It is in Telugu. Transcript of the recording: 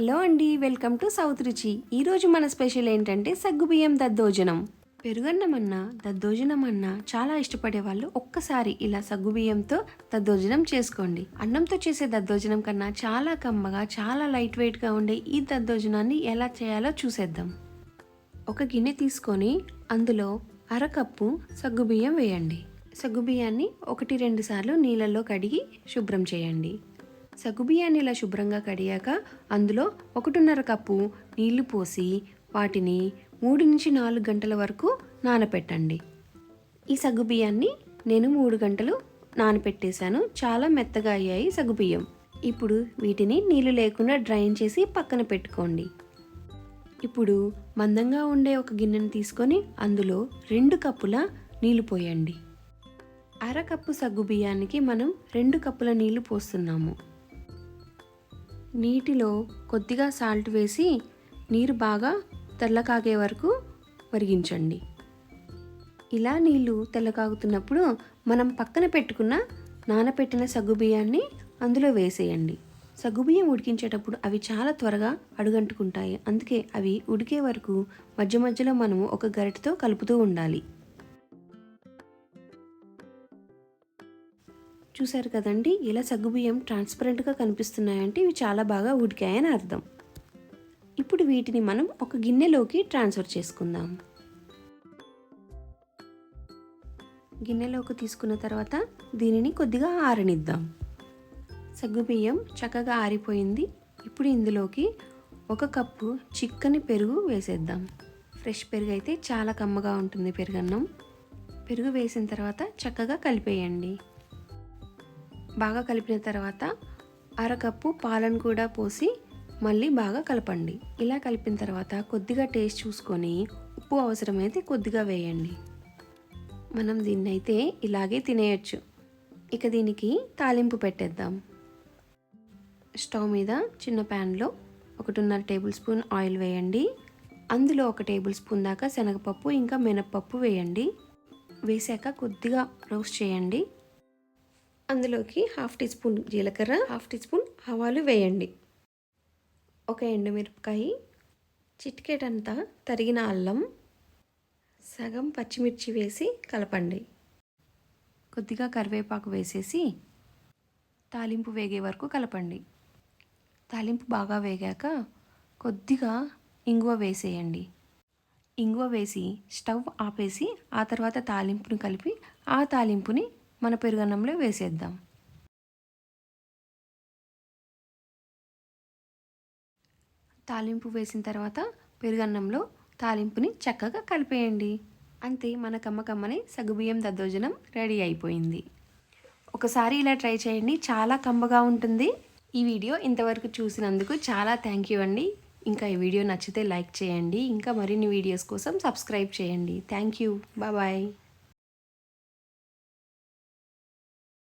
హలో అండి వెల్కమ్ టు సౌత్ రుచి. ఈరోజు మన స్పెషల్ ఏంటంటే సగ్గుబియ్యం దద్దోజనం. పెరుగన్నం అన్నా దద్దోజనం అన్నా చాలా ఇష్టపడే వాళ్ళు ఒక్కసారి ఇలా సగ్గుబియ్యంతో దద్దోజనం చేసుకోండి. అన్నంతో చేసే దద్దోజనం కన్నా చాలా కమ్మగా చాలా లైట్ వెయిట్గా ఉండే ఈ దద్దోజనాన్ని ఎలా చేయాలో చూసేద్దాం. ఒక గిన్నె తీసుకొని అందులో అరకప్పు సగ్గుబియ్యం వేయండి. సగ్గుబియ్యాన్ని ఒకటి రెండు సార్లు నీళ్ళల్లో కడిగి శుభ్రం చేయండి. సగ్గుబియ్యాన్ని ఇలా శుభ్రంగా కడిగాక అందులో ఒకటిన్నర కప్పు నీళ్ళు పోసి వాటిని మూడు నుంచి నాలుగు గంటల వరకు నానపెట్టండి. ఈ సగ్గుబియ్యాన్ని నేను మూడు గంటలు నానపెట్టేశాను. చాలా మెత్తగా అయ్యాయి సగ్గుబియ్యం ఇప్పుడు వీటిని నీళ్ళు లేకుండా డ్రైన్ చేసి పక్కన పెట్టుకోండి. ఇప్పుడు మందంగా ఉండే ఒక గిన్నెను తీసుకొని అందులో రెండు కప్పుల నీళ్ళు పోయండి. అర కప్పు సగ్గు బియ్యానికి మనం రెండు కప్పుల నీళ్ళు పోస్తున్నాము. నీటిలో కొద్దిగా సాల్ట్ వేసి నీరు బాగా తెల్లకాగే వరకు మరిగించండి. ఇలా నీళ్ళు తెల్లకాగుతున్నప్పుడు మనం పక్కన పెట్టుకున్న నానపెట్టిన సగ్గుబియ్యాన్ని అందులో వేసేయండి. సగ్గుబియ్యం ఉడికించేటప్పుడు అవి చాలా త్వరగా అడుగంటుకుంటాయి. అందుకే అవి ఉడికే వరకు మధ్య మధ్యలో మనము ఒక గరిటతో కలుపుతూ ఉండాలి. చూశారు కదండి ఇలా సగ్గుబియ్యం ట్రాన్స్పరెంట్గా కనిపిస్తున్నాయంటే ఇవి చాలా బాగా ఉడికాయని అర్థం. ఇప్పుడు వీటిని మనం ఒక గిన్నెలోకి ట్రాన్స్ఫర్ చేసుకుందాం. గిన్నెలోకి తీసుకున్న తర్వాత దీనిని కొద్దిగా ఆరనిద్దాం. సగ్గుబియ్యం చక్కగా ఆరిపోయింది. ఇప్పుడు ఇందులోకి ఒక కప్పు చిక్కని పెరుగు వేసేద్దాం. ఫ్రెష్ పెరుగు అయితే చాలా కమ్మగా ఉంటుంది పెరుగన్నం. పెరుగు వేసిన తర్వాత చక్కగా కలిపేయండి. బాగా కలిపిన తర్వాత అరకప్పు పాలను కూడా పోసి మళ్ళీ బాగా కలపండి. ఇలా కలిపిన తర్వాత కొద్దిగా టేస్ట్ చూసుకొని ఉప్పు అవసరమైతే కొద్దిగా వేయండి. మనం దీన్ని అయితే ఇలాగే తినేయచ్చు. ఇక దీనికి తాలింపు పెట్టేద్దాం. స్టవ్ మీద చిన్న ప్యాన్లో ఒకటిన్నర టేబుల్ స్పూన్ ఆయిల్ వేయండి. అందులో ఒక టేబుల్ స్పూన్ దాకా శనగపప్పు ఇంకా మినప్పప్పు వేయండి. వేసాక కొద్దిగా రోస్ట్ చేయండి. అందులోకి హాఫ్ టీ స్పూన్ జీలకర్ర హాఫ్ టీ స్పూన్ ఆవాలు వేయండి. ఒక ఎండుమిరపకాయ చిటికెటంతా తరిగిన అల్లం సగం పచ్చిమిర్చి వేసి కలపండి. కొద్దిగా కరివేపాకు వేసేసి తాలింపు వేగే వరకు కలపండి. తాలింపు బాగా వేగాక కొద్దిగా ఇంగువ వేసేయండి. ఇంగువ వేసి స్టవ్ ఆపేసి ఆ తర్వాత తాలింపుని కలిపి ఆ తాలింపుని మన పెరుగన్నంలో వేసేద్దాం. తాలింపు వేసిన తర్వాత పెరుగన్నంలో తాలింపుని చక్కగా కలిపేయండి. అంతే మన కమ్మకమ్మని సగ్గుబియ్యం దద్దోజనం రెడీ అయిపోయింది. ఒకసారి ఇలా ట్రై చేయండి చాలా కమ్మగా ఉంటుంది. ఈ వీడియో ఇంతవరకు చూసినందుకు చాలా థ్యాంక్ యూ అండి. ఇంకా ఈ వీడియో నచ్చితే లైక్ చేయండి ఇంకా మరిన్ని వీడియోస్ కోసం సబ్స్క్రైబ్ చేయండి. Thank you. బాయ్.